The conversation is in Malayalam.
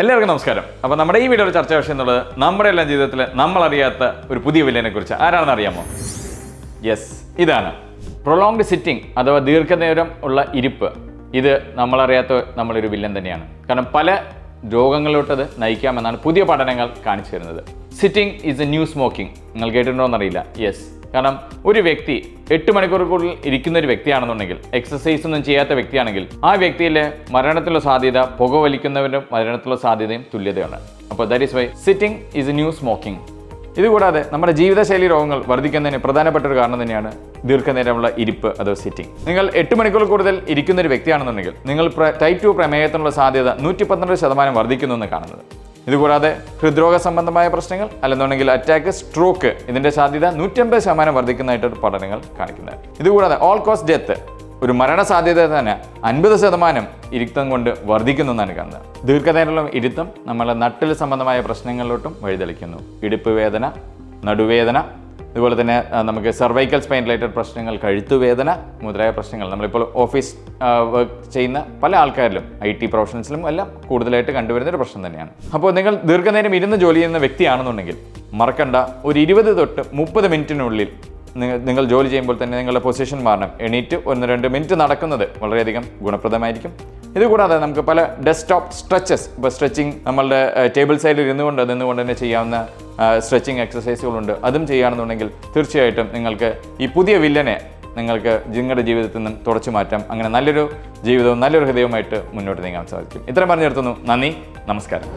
എല്ലാവർക്കും നമസ്കാരം. അപ്പോൾ നമ്മുടെ ഈ വീഡിയോയുടെ ചർച്ച വിഷയം എന്നുള്ളത് നമ്മുടെ എല്ലാം ജീവിതത്തിൽ നമ്മൾ അറിയാത്ത ഒരു പുതിയ വില്ലനെ കുറിച്ച്. ആരാണെന്ന് അറിയാമോ? യെസ് ഇതാണ്. പ്രൊലോങ്ഡ് സിറ്റിംഗ് അഥവാ ദീർഘനേരം ഉള്ള ഇരിപ്പ്. ഇത് നമ്മളറിയാത്ത നമ്മളൊരു വില്ലൻ തന്നെയാണ്. കാരണം പല രോഗങ്ങളിലോട്ടത് നയിക്കാമെന്നാണ് പുതിയ പഠനങ്ങൾ കാണിച്ചു തരുന്നത്. Sitting is a new smoking നിങ്ങൾ കേട്ടിട്ടുണ്ടോ എന്നറിയില്ല. യെസ് കാരണം ഒരു വ്യക്തി എട്ട് മണിക്കൂറിൽ ഇരിക്കുന്ന ഒരു വ്യക്തിയാണെന്നുണ്ടെങ്കിൽ എക്സസൈസ് ഒന്നും ചെയ്യാത്ത വ്യക്തിയാണെങ്കിൽ ആ വ്യക്തിയിലെ മരണത്തിലുള്ള സാധ്യത പുകവലിക്കുന്നവരും മരണത്തിലുള്ള സാധ്യതയും തുല്യതയാണ് അപ്പോൾ that is why sitting is new smoking ഇതുകൂടാതെ നമ്മുടെ ജീവിതശൈലി രോഗങ്ങൾ വർദ്ധിക്കുന്നതിന് പ്രധാനപ്പെട്ട ഒരു കാരണം തന്നെയാണ് ദീർഘനേരമുള്ള ഇരിപ്പ് അഥവാ സിറ്റിംഗ് നിങ്ങൾ എട്ട് മണിക്കൂർ കൂടുതൽ ഇരിക്കുന്ന ഒരു വ്യക്തിയാണെന്നുണ്ടെങ്കിൽ നിങ്ങൾ ടൈപ്പ് ടു പ്രമേയത്തിനുള്ള സാധ്യത നൂറ്റി പന്ത്രണ്ട് ശതമാനം വർദ്ധിക്കുന്നു എന്ന് കാണുന്നത്. ഇതുകൂടാതെ ഹൃദ്രോഗ സംബന്ധമായ പ്രശ്നങ്ങൾ അല്ലെന്നുണ്ടെങ്കിൽ അറ്റാക്ക് സ്ട്രോക്ക് ഇതിന്റെ സാധ്യത നൂറ്റമ്പത് ശതമാനം വർദ്ധിക്കുന്നതായിട്ട് പഠനങ്ങൾ കാണിക്കുന്നത് ഇതുകൂടാതെ ഓൾ കോസ് ഡെത്ത് ഒരു മരണ സാധ്യത തന്നെ അൻപത് ശതമാനം ഇരുത്തം കൊണ്ട് വർദ്ധിക്കുന്നു എന്നാണ് കാണുന്നത്. ദീർഘനേരമുള്ള ഇരുത്തം നമ്മളെ നട്ടിൽ സംബന്ധമായ പ്രശ്നങ്ങളിലോട്ടും വഴിതെളിക്കുന്നു. ഇടുപ്പ് വേദന നടുവേദന അതുപോലെ തന്നെ നമുക്ക് സർവൈക്കൽ സ്പൈൻ റിലേറ്റഡ് പ്രശ്നങ്ങൾ കഴുത്തുവേദന മുതലായ പ്രശ്നങ്ങൾ. നമ്മളിപ്പോൾ ഓഫീസ് വർക്ക് ചെയ്യുന്ന പല ആൾക്കാരിലും ഐ ടി പ്രൊഫഷണൽസിലും എല്ലാം കൂടുതലായിട്ട് കണ്ടുവരുന്ന ഒരു പ്രശ്നം തന്നെയാണ്. അപ്പോൾ നിങ്ങൾ ദീർഘനേരം ഇരുന്ന് ജോലി ചെയ്യുന്ന വ്യക്തിയാണെന്നുണ്ടെങ്കിൽ മറക്കണ്ട. ഒരു ഇരുപത് തൊട്ട് മുപ്പത് മിനിറ്റിനുള്ളിൽ നിങ്ങൾ ജോലി ചെയ്യുമ്പോൾ തന്നെ നിങ്ങളുടെ പൊസിഷൻ മാറണം. എണീറ്റ് ഒന്ന് രണ്ട് മിനിറ്റ് നടക്കുന്നത് വളരെയധികം ഗുണപ്രദമായിരിക്കും. ഇതുകൂടാതെ നമുക്ക് പല ഡെസ്ക്ടോപ്പ് സ്ട്രെച്ചസ് ഇപ്പോൾ സ്ട്രെച്ചിങ് നമ്മളുടെ ടേബിൾ സൈഡിൽ ഇരുന്നുകൊണ്ട് നിന്നുകൊണ്ട് തന്നെ ചെയ്യാവുന്ന സ്ട്രെച്ചിങ് എക്സസൈസുകളുണ്ട് അതും ചെയ്യുകയാണെന്നുണ്ടെങ്കിൽ തീർച്ചയായിട്ടും നിങ്ങൾക്ക് ഈ പുതിയ വില്ലനെ നിങ്ങൾക്ക് നിങ്ങളുടെ ജീവിതത്തിൽ നിന്നും തുടച്ചു മാറ്റാം. അങ്ങനെ നല്ലൊരു ജീവിതവും നല്ലൊരു ഹൃദയവുമായിട്ട് മുന്നോട്ട് നീങ്ങാൻ സാധിക്കും. ഇത്രയും പറഞ്ഞു നിർത്തുന്നു നന്ദി നമസ്കാരം.